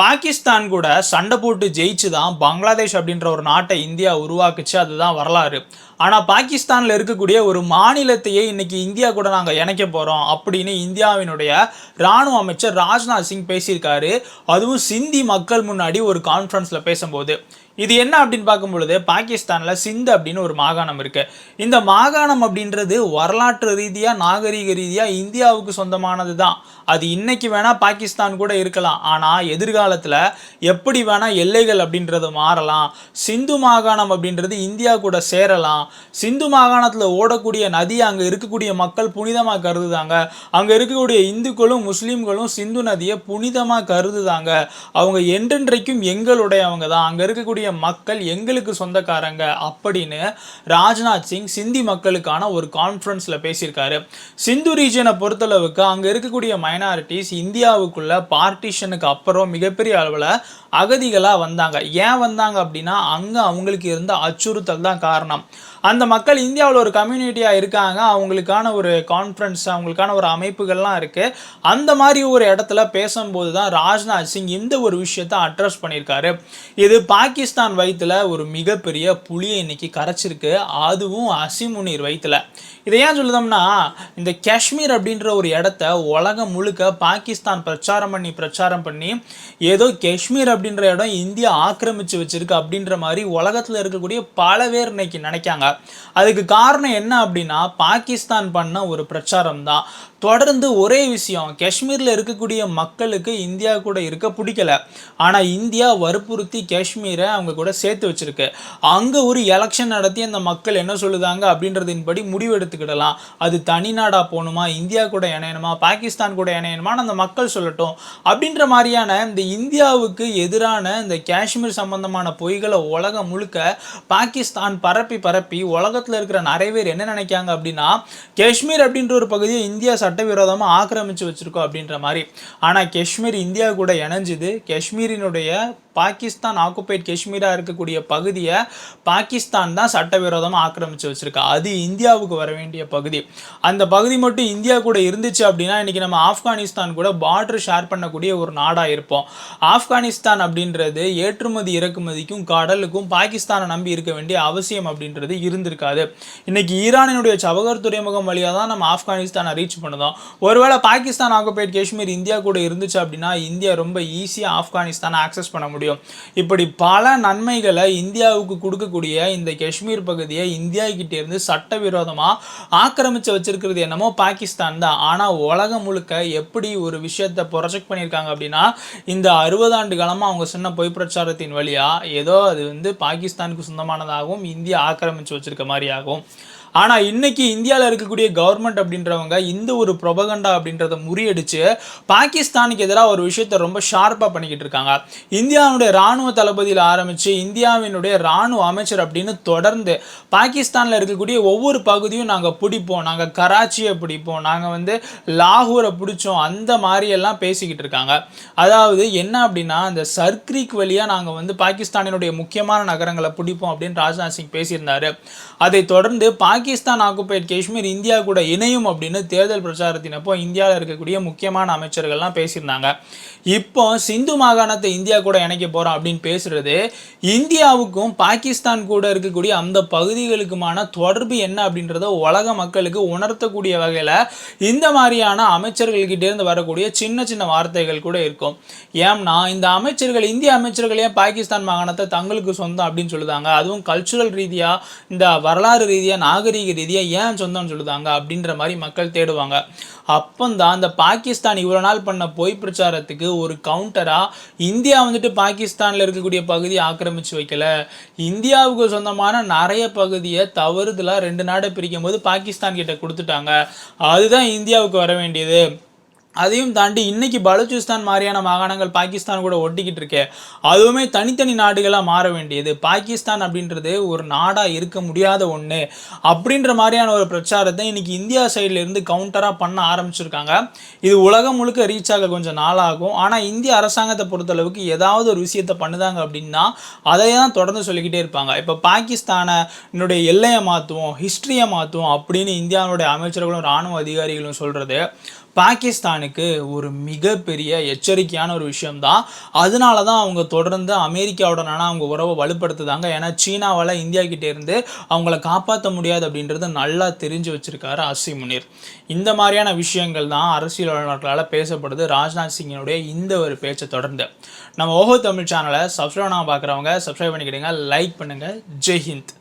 பாகிஸ்தான் கூட சண்டை போட்டு ஜெயிச்சு தான் பங்களாதேஷ் அப்படின்ற ஒரு நாட்டை இந்தியா உருவாக்குச்சு அதுதான் வரலாறு. ஆனால் பாகிஸ்தானில் இருக்கக்கூடிய ஒரு மாநிலத்தையே இன்றைக்கி இந்தியா கூட நாங்கள் இணைக்க போகிறோம் அப்படின்னு இந்தியாவினுடைய ராணுவ அமைச்சர் ராஜ்நாத் சிங் பேசியிருக்காரு. அதுவும் சிந்தி மக்கள் முன்னாடி ஒரு கான்ஃபரன்ஸில் பேசும்போது. இது என்ன அப்படின்னு பார்க்கும் பொழுது பாகிஸ்தானில் சிந்து அப்படின்னு ஒரு மாகாணம் இருக்கு. இந்த மாகாணம் அப்படின்றது வரலாற்று ரீதியாக நாகரீக ரீதியாக இந்தியாவுக்கு சொந்தமானது தான். அது இன்னைக்கு வேணால் பாகிஸ்தான் கூட இருக்கலாம். ஆனால் எதிர்காலத்தில் எப்படி வேணால் எல்லைகள் அப்படின்றது மாறலாம். சிந்து மாகாணம் அப்படின்றது இந்தியா கூட சேரலாம். சிந்து மாகாணத்தில் ஓடக்கூடிய நதி அங்கே இருக்கக்கூடிய மக்கள் புனிதமாக கருதுதாங்க. அங்கே இருக்கக்கூடிய இந்துக்களும் முஸ்லீம்களும் சிந்து நதியை புனிதமாக கருதுதாங்க. அவங்க என்றென்றைக்கும் எங்களுடையவங்க தான். அங்கே இருக்கக்கூடிய மக்கள் எங்களுக்கு சொந்தக்காரங்க அப்படின்னு ராஜ்நாத் சிங் சிந்தி மக்களுக்கான ஒரு கான்ஃபரன்ஸில் பேசியிருக்காரு. சிந்து ரீஜனை பொறுத்தளவுக்கு அங்கே இருக்கக்கூடிய மைனாரிட்டிஸ் இந்தியாவுக்குள்ள பார்ட்டிஷனுக்கு அப்புறம் மிகப்பெரிய அளவில் அகதிகளாக வந்தாங்க. ஏன் வந்தாங்க அப்படின்னா அங்கே அவங்களுக்கு இருந்த அச்சுறுத்தல் தான் காரணம். அந்த மக்கள் இந்தியாவில் ஒரு கம்யூனிட்டியாக இருக்காங்க. அவங்களுக்கான ஒரு கான்ஃபரன்ஸ் அவங்களுக்கான ஒரு அமைப்புகள்லாம் இருக்குது அந்த மாதிரி ஒரு இடத்துல பேசும்போது தான் ராஜ்நாத் சிங் இந்த ஒரு விஷயத்தை அட்ரஸ் பண்ணியிருக்காரு. இது பாகிஸ்தான் பாகிஸ்தான் வயிற்றுல ஒரு மிகப்பெரிய புளியை இன்னைக்கு கரைச்சிருக்கு. அதுவும் அசிமுனீர் வயிற்றில் இதை ஏன் சொல்லுதோம்னா இந்த காஷ்மீர் அப்படின்ற ஒரு இடத்த உலகம் முழுக்க பாகிஸ்தான் பிரச்சாரம் பண்ணி பிரச்சாரம் பண்ணி ஏதோ காஷ்மீர் அப்படின்ற இடம் இந்தியா ஆக்கிரமிச்சு வச்சிருக்கு அப்படின்ற மாதிரி உலகத்தில் இருக்கக்கூடிய பல பேர் இன்னைக்கு நினைக்காங்க. அதுக்கு காரணம் என்ன அப்படின்னா பாகிஸ்தான் பண்ண ஒரு பிரச்சாரம் தான். தொடர்ந்து ஒரே விஷயம் காஷ்மீரில் இருக்கக்கூடிய மக்களுக்கு இந்தியா கூட இருக்க பிடிக்கல. ஆனால் இந்தியா வற்புறுத்தி காஷ்மீரை அவங்க கூட சேர்த்து வச்சிருக்கு. அங்கே ஒரு எலெக்ஷன் நடத்தி அந்த மக்கள் என்ன சொல்லுதாங்க அப்படின்றதின்படி முடிவு எடுத்துக்கிடலாம். அது தனிநாடாக போகணுமா இந்தியா கூட இணையணுமா பாகிஸ்தான் கூட இணையணுமான்னு அந்த மக்கள் சொல்லட்டும். அப்படின்ற மாதிரியான இந்த இந்தியாவுக்கு எதிரான இந்த காஷ்மீர் சம்பந்தமான பொய்களை உலகம் முழுக்க பாகிஸ்தான் பரப்பி பரப்பி உலகத்தில் இருக்கிற நிறைய பேர் என்ன நினைக்காங்க அப்படின்னா காஷ்மீர் அப்படின்ற ஒரு பகுதியை இந்தியா சட்டவிரோதமாக ஆக்கிரமிச்சு வச்சிருக்கோம் அப்படின்ற மாதிரி. ஆனால் காஷ்மீர் இந்தியா கூட இணைஞ்சுது. காஷ்மீரினுடைய பாகிஸ்தான் ஆக்குபைட் காஷ்மீராக இருக்கக்கூடிய பகுதியை பாகிஸ்தான் தான் சட்டவிரோதமாக ஆக்கிரமிச்சு வச்சுருக்கா. அது இந்தியாவுக்கு வர வேண்டிய பகுதி. அந்த பகுதி மட்டும் இந்தியா கூட இருந்துச்சு அப்படின்னா இன்னைக்கு நம்ம ஆப்கானிஸ்தான் கூட பார்டர் ஷேர் பண்ணக்கூடிய ஒரு நாடாக இருப்போம். ஆப்கானிஸ்தான் அப்படின்றது ஏற்றுமதி இறக்குமதிக்கும் கடலுக்கும் பாகிஸ்தானை நம்பி இருக்க வேண்டிய அவசியம் அப்படின்றது இருந்திருக்காது. இன்னைக்கு ஈரானினுடைய சபகர் துறைமுகம் வழியாக தான் நம்ம ஆப்கானிஸ்தானை ரீச் பண்ணுதோம். ஒருவேளை பாகிஸ்தான் ஆக்குபைட் காஷ்மீர் இந்தியா கூட இருந்துச்சு அப்படின்னா இந்தியா ரொம்ப ஈஸியாக ஆப்கானிஸ்தானை ஆக்சஸ் பண்ண முடியும். இப்படி பல நன்மைகளை இந்தியாவுக்கு கொடுக்கக்கூடிய இந்த காஷ்மீர் பகுதியை இந்தியா கிட்ட இருந்து சட்டவிரோதமாக ஆக்கிரமிச்சு வச்சிருக்கிறது என்னமோ பாகிஸ்தான் தான். ஆனால் உலகம் முழுக்க எப்படி ஒரு விஷயத்தை ப்ரொஜெக்ட் பண்ணியிருக்காங்க அப்படின்னா இந்த அறுபது ஆண்டு காலமாக அவங்க சொன்ன பொய் பிரச்சாரத்தின் வழியாக ஏதோ அது வந்து பாகிஸ்தானுக்கு சொந்தமானதாகவும் இந்தியா ஆக்கிரமித்து வச்சிருக்க மாதிரியாகும் ஆனால் இன்றைக்கி இந்தியாவில் இருக்கக்கூடிய கவர்மெண்ட் அப்படின்றவங்க இந்த ஒரு ப்ரொபகண்டா அப்படின்றத முறியடிச்சு பாகிஸ்தானுக்கு எதிராக ஒரு விஷயத்தை ரொம்ப ஷார்ப்பாக பண்ணிக்கிட்டு இருக்காங்க. இந்தியாவுடைய ராணுவ தளபதியில் ஆரம்பித்து இந்தியாவினுடைய ராணுவ அமைச்சர் அப்படின்னு தொடர்ந்து பாகிஸ்தானில் இருக்கக்கூடிய ஒவ்வொரு பகுதியும் நாங்கள் பிடிப்போம். நாங்கள் கராச்சியை பிடிப்போம். நாங்கள் வந்து லாகூரை பிடிச்சோம். அந்த மாதிரியெல்லாம் பேசிக்கிட்டு இருக்காங்க. அதாவது என்ன அப்படின்னா அந்த சர்க்ரீக் வழியாக நாங்கள் வந்து பாகிஸ்தானினுடைய முக்கியமான நகரங்களை பிடிப்போம் அப்படின்னு ராஜ்நாத் சிங் பேசியிருந்தாரு. அதை தொடர்ந்து பாகிஸ்தான் ஆக்குபைட் காஷ்மீர் இந்தியா கூட இணையும் அப்படின்னு தேர்தல் பிரச்சாரத்தினப்போ இந்தியாவில் இருக்கக்கூடிய முக்கியமான அமைச்சர்கள்லாம் பேசியிருந்தாங்க. இப்போ சிந்து மாகாணத்தை இந்தியா கூட இணைக்க போகிறோம் அப்படின்னு பேசுறது இந்தியாவுக்கும் பாகிஸ்தான் கூட இருக்கக்கூடிய அந்த பகுதிகளுக்குமான தொடர்பு என்ன அப்படின்றத உலக மக்களுக்கு உணர்த்தக்கூடிய வகையில் இந்த மாதிரியான அமைச்சர்கள்கிட்டேருந்து வரக்கூடிய சின்ன சின்ன வார்த்தைகள் கூட இருக்கும். ஏம்னா இந்த அமைச்சர்கள் இந்திய அமைச்சர்களையும் பாகிஸ்தான் மாகாணத்தை தங்களுக்கு சொந்தம் அப்படின்னு சொல்லுதாங்க. அதுவும் கல்ச்சுரல் ரீதியாக இந்த வரலாறு ரீதியாக நாகரிக ரீதியாக ஏன் சொந்தம்னு சொல்லுதாங்க அப்படின்ற மாதிரி மக்கள் தேடுவாங்க. அப்பந்தான் அந்த பாகிஸ்தான் இவ்வளோ நாள் பண்ண பொய் பிரச்சாரத்துக்கு ஒரு கவுண்டராக இந்தியா வந்துட்டு பாகிஸ்தானில் இருக்கக்கூடிய பகுதியை ஆக்கிரமிச்சு வைக்கல. இந்தியாவுக்கு சொந்தமான நிறைய பகுதியை தவறுதலாக ரெண்டு நாடை பிரிக்கும் போது பாகிஸ்தான் கிட்ட கொடுத்துட்டாங்க. அதுதான் இந்தியாவுக்கு வர வேண்டியது. அதையும் தாண்டி இன்றைக்கி பலூச்சிஸ்தான் மாதிரியான மாகாணங்கள் பாகிஸ்தான் கூட ஒட்டிக்கிட்டு இருக்கே. அதுவுமே தனித்தனி நாடுகளாக மாற வேண்டியது. பாகிஸ்தான் அப்படின்றது ஒரு நாடாக இருக்க முடியாத ஒன்று அப்படின்ற மாதிரியான ஒரு பிரச்சாரத்தை இன்றைக்கி இந்தியா சைட்லேருந்து கவுண்டராக பண்ண ஆரம்பிச்சிருக்காங்க. இது உலகம் முழுக்க ரீச் ஆக கொஞ்சம் நாளாகும். ஆனால் இந்திய அரசாங்கத்தை பொறுத்தளவுக்கு ஏதாவது ஒரு விஷயத்தை பண்ணுதாங்க அப்படின்னா அதை தான் தொடர்ந்து சொல்லிக்கிட்டே இருப்பாங்க. இப்போ பாகிஸ்தானை என்னுடைய எல்லையை மாற்றுவோம் ஹிஸ்ட்ரியை மாற்றுவோம் அப்படின்னு இந்தியாவுடைய அமைச்சர்களும் ராணுவ அதிகாரிகளும் சொல்கிறது பாகிஸ்தானுக்கு ஒரு மிகப்பெரிய எச்சரிக்கையான ஒரு விஷயம்தான். அதனால தான் அவங்க தொடர்ந்து அமெரிக்காவுடனான அவங்க உறவை வலுப்படுத்துதாங்க. ஏன்னா சீனாவால் இந்தியா கிட்டே இருந்து அவங்கள காப்பாற்ற முடியாது அப்படின்றது நல்லா தெரிஞ்சு வச்சுருக்காரு அசி முனீர். இந்த மாதிரியான விஷயங்கள் தான் அரசியல் வல்லுநர்களால் பேசப்படுது. ராஜ்நாத் சிங்கினுடைய இந்த ஒரு பேச்சை தொடர்ந்து. நம்ம ஓஹோ தமிழ் சேனலை சப்ஸ்கிரைப் பண்ணாமல் பார்க்குறவங்க சப்ஸ்கிரைப் பண்ணிக்கிடுங்க. லைக் பண்ணுங்கள் ஜெய்ஹிந்த்